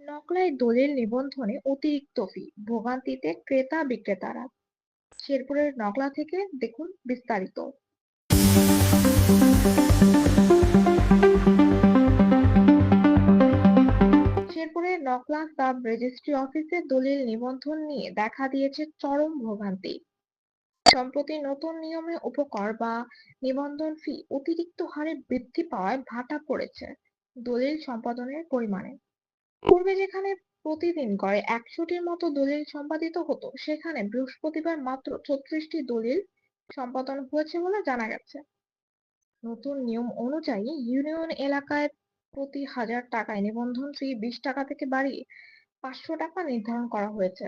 নকলায় দলিল নিবন্ধনে অতিরিক্ত ফি ভোগান্তিতে ক্রেতা বিক্রেতারা। শেরপুরের নকলা থেকে দেখুন বিস্তারিত। নকলা সাব রেজিস্ট্রি অফিসে দলিল নিবন্ধন নিয়ে দেখা দিয়েছে চরম ভোগান্তি। সম্প্রতি নতুন নিয়মে উপকর বা নিবন্ধন ফি অতিরিক্ত হারে বৃদ্ধি পাওয়ায় ভাটা পড়েছে দলিল সম্পাদনের পরিমাণে। পূর্বে যেখানে প্রতিদিন গড়ে একশোটির মতো দলিল সম্পাদিত হতো, সেখানে বৃহস্পতিবার মাত্র ছত্রিশটি দলিল সম্পাদন হয়েছে বলে জানা গেছে। নতুন নিয়ম অনুযায়ী ইউনিয়ন এলাকায় প্রতি হাজার টাকায় নিবন্ধন ফি বিশ টাকা থেকে বাড়িয়ে পাঁচশো টাকা নির্ধারণ করা হয়েছে।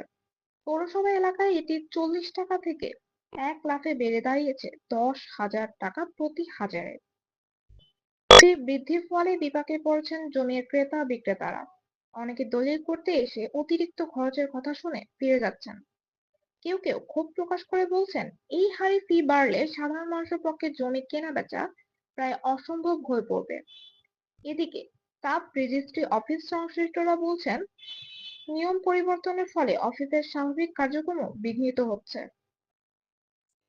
পৌরসভা এলাকায় এটি চল্লিশ টাকা থেকে এক লাফে বেড়ে দাঁড়িয়েছে, দশ হাজার টাকা প্রতি হাজারে। ফি বৃদ্ধির ফলে বিপাকে পড়েছেন জমির ক্রেতা বিক্রেতারা অনেকে দলিল করতে এসে অতিরিক্ত খরচের কথা শুনে ফিরে যাচ্ছেন। কেউ কেউ ক্ষোভ প্রকাশ করে বলছেন, এই হারে ফি বাড়লে সাধারণ মানুষের পক্ষে জমি কেনা বেচা প্রায় অসম্ভব হয়ে পড়বে। এদিকে সাব রেজিস্ট্রি অফিস সংশ্লিষ্টরা বলছেন, নিয়ম পরিবর্তনের ফলে অফিসের স্বাভাবিক কার্যক্রম বিঘ্নিত হচ্ছে।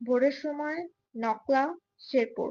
ভোরের সময় নকলা, শেরপুর।